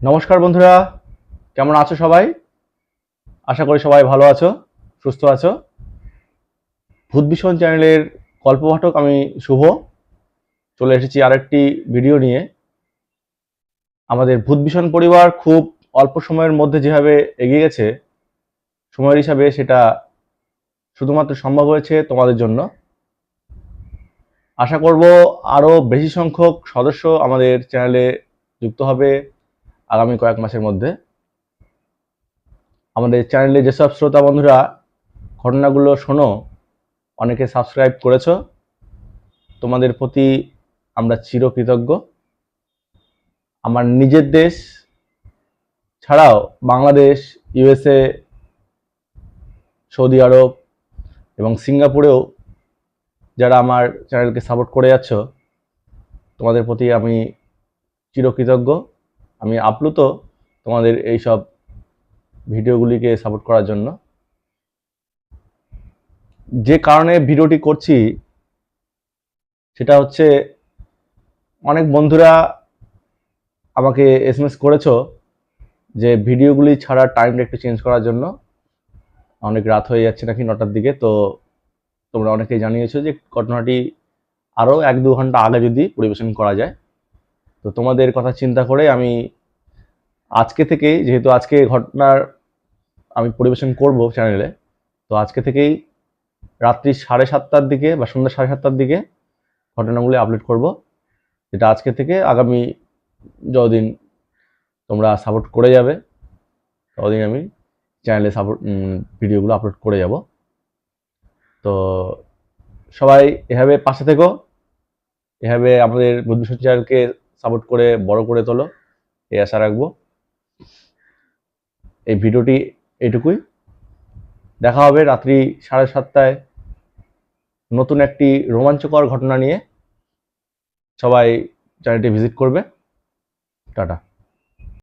নমস্কার বন্ধুরা, কেমন আছো সবাই? আশা করি সবাই ভালো আছো, সুস্থ আছো। ভূত ভীষণ চ্যানেলের গল্পপাঠক আমি শুভ। চলে এসেছি আরেকটি ভিডিও নিয়ে। আমাদের ভূত ভীষণ পরিবার খুব অল্প সময়ের মধ্যে যেভাবে এগিয়ে গেছে, সময়ের হিসাবে সেটা শুধুমাত্র সম্ভব হয়েছে তোমাদের জন্য। আশা করব আরও বেশি সংখ্যক সদস্য আমাদের চ্যানেলে যুক্ত হবে। আগামী কয়েক মাসের মধ্যে। আমাদের চ্যানেলে যেসব শ্রোতা বন্ধুরা ঘটনাগুলো শোনো, অনেকে সাবস্ক্রাইব করেছ, তোমাদের প্রতি আমরা চিরকৃতজ্ঞ। আমার নিজের দেশ ছাড়াও বাংলাদেশ ইউএসএ সৌদি আরব এবং সিঙ্গাপুরেও যারা আমার চ্যানেলকে সাপোর্ট করে যাচ্ছ, তোমাদের প্রতি আমি চিরকৃতজ্ঞ। আমি আপ্লুত তোমাদের এই সব ভিডিওগুলিকে সাপোর্ট করার জন্য। যে কারণে ভিডিওটি করছি, সেটা হচ্ছে অনেক বন্ধুরা আমাকে এস এসএমএস করেছ যে ভিডিওগুলি ছাড়ার টাইমটা একটু চেঞ্জ করার জন্য। অনেক রাত হয়ে যাচ্ছে নাকি নটার দিকে, তো তোমরা অনেকেই জানিয়েছো যে ঘটনাটি আরও এক দু ঘণ্টা আগে যদি পরিবেশন করা যায়। তো তোমাদের কথা চিন্তা করে আমি আজকে থেকেই, যেহেতু আজকে ঘটনার আমি পরিবেশন করব চ্যানেলে তো আজকে থেকেই রাত্রি সাড়ে সাতটার দিকে বা সন্ধ্যা সাড়ে সাতটার দিকে ঘটনাগুলি আপলোড করব, যেটা আজকে থেকে আগামী যতদিন তোমরা সাপোর্ট করে যাবে, ততদিন আমি চ্যানেলে সাপোর্ট ভিডিওগুলো আপলোড করে যাব। তো সবাই এভাবে পাশে থেকো, এভাবে আমাদের বুদ্ধিশক্তি চ্যানেলকে সাপোর্ট করে, বড় করে তোলো, এই আশা রাখব। এই ভিডিওটি এটুকুই। দেখা হবে রাত্রি সাড়ে সাতটায় নতুন একটি রোমাঞ্চকর ঘটনা নিয়ে। সবাই চ্যানেলটি ভিজিট করবে। টাটা।